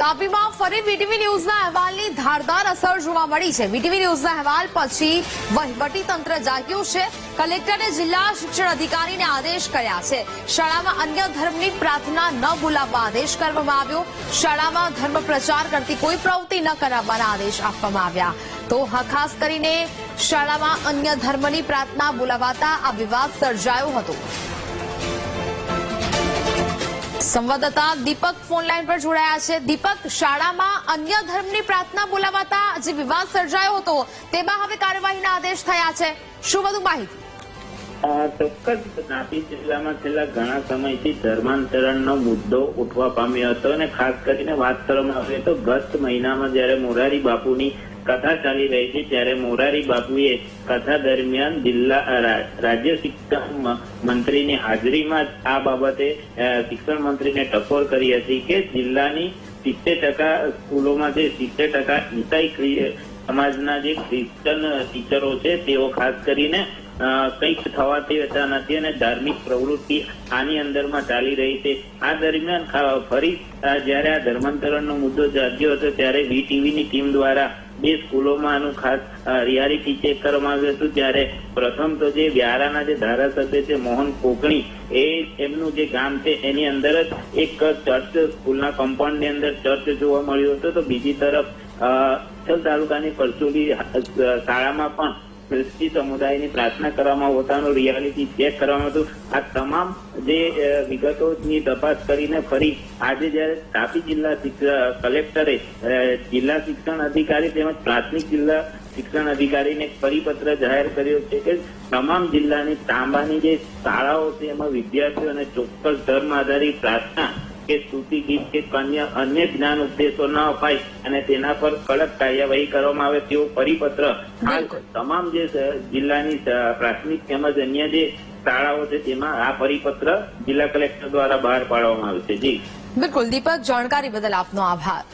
તાપીમાં ફરી વીટીવી ન્યૂઝના અહેવાલની ધારદાર અસર જોવા મળી છે. વીટીવી ન્યૂઝના અહેવાલ પછી વહીવટી તંત્ર જાગ્યું છે. કલેક્ટરે જિલ્લા શિક્ષણ અધિકારીને આદેશ કર્યા છે. શાળામાં અન્ય ધર્મની પ્રાર્થના ન બોલાવવા આદેશ કરવામાં આવ્યો. શાળામાં ધર્મ પ્રચાર કરતી કોઈ પ્રવૃત્તિ ન કરાવવાના આદેશ આપવામાં આવ્યા. તો ખાસ કરીને શાળામાં અન્ય ધર્મની પ્રાર્થના બોલાવાતા આ વિવાદ સર્જાયો હતો. સંવાદદાતા દીપક ફોન લાઈન પર જોડાયા છે. દીપક, શાળામાં અન્ય ધર્મની પ્રાર્થના બોલાવાતા જે વિવાદ સર્જાયો હતો, તેમાં હવે કાર્યવાહીના આદેશ થયા છે. શું વધુ માહિતી? ચોક્કસ તાપી જિલ્લામાં છેલ્લા ઘણા સમયથી ધર્માંતરણનો મુદ્દો ઉઠવા પામ્યો હતો અને ખાસ કરીને વાત કરવામાં આવે તો ગત મહિનામાં જ્યારે મોરારી બાપુની કથા ચાલી રહી છે, ત્યારે મોરારી બાપુએ કથા દરમિયાન જિલ્લા રાજ્ય શિક્ષણ મંત્રીની હાજરીમાં આ બાબતે શિક્ષણ મંત્રીને ટકોર કરી હતી કે જિલ્લાની સિત્તેર ટકા સ્કૂલોમાં જે સિત્તેર ટકા ઈસાઈ સમાજના જે ક્રિશ્ચન ટીચરો છે, તેઓ ખાસ કરીને કંઈક થવા દેતા નથી અને ધાર્મિક પ્રવૃત્તિ આની અંદરમાં ચાલી રહી છે. આ દરમિયાન ફરી જ્યારે આ ધર્માંતરણનો મુદ્દો જાગ્યો હતો ત્યારે વીટીવીની ટીમ દ્વારા બે સ્કૂલોમાં આનું ખાસ રિયાલિટી ચેક કરવામાં આવ્યું હતું. ત્યારે પ્રથમ તો જે વ્યારાના જે ધારાસભ્ય છે મોહન કોકણી એ એમનું જે ગામ છે એની અંદર જ એક ચર્ચ સ્કૂલના કમ્પાઉન્ડની અંદર ચર્ચ જોવા મળ્યો હતો. તો બીજી તરફ અ, ઉચ્છલ તાલુકાની પરચુલી શાળામાં પણ ખ્રિસ્તી સમુદાયની પ્રાર્થના કરવામાં, પોતાનું રિયાલિટી ચેક કરવામાં હતું. આ તમામ જે વિગતોની તપાસ કરીને ફરી આજે જ્યારે તાપી જિલ્લા કલેક્ટરે જિલ્લા શિક્ષણ અધિકારી તેમજ પ્રાથમિક જિલ્લા શિક્ષણ અધિકારીને પરિપત્ર જાહેર કર્યો છે કે તમામ જિલ્લાની તાંબાની જે શાળાઓ છે, એમાં વિદ્યાર્થીઓને ચોક્કસ ધર્મ આધારિત પ્રાર્થના કે સ્તુતિ ગીત કે અન્ય અન્ય જ્ઞાન ઉપદેશો ન અપાય અને તેના પર કડક કાર્યવાહી કરવામાં આવે તેવો પરિપત્ર હાલ તમામ જે જિલ્લાની પ્રાથમિક તેમજ અન્ય જે શાળાઓ છે તેમાં આ પરિપત્ર જિલ્લા કલેક્ટર દ્વારા બહાર પાડવામાં આવ્યો છે. જી. બિલકુલ. દીપક જાણકારી બદલ આપનો આભાર.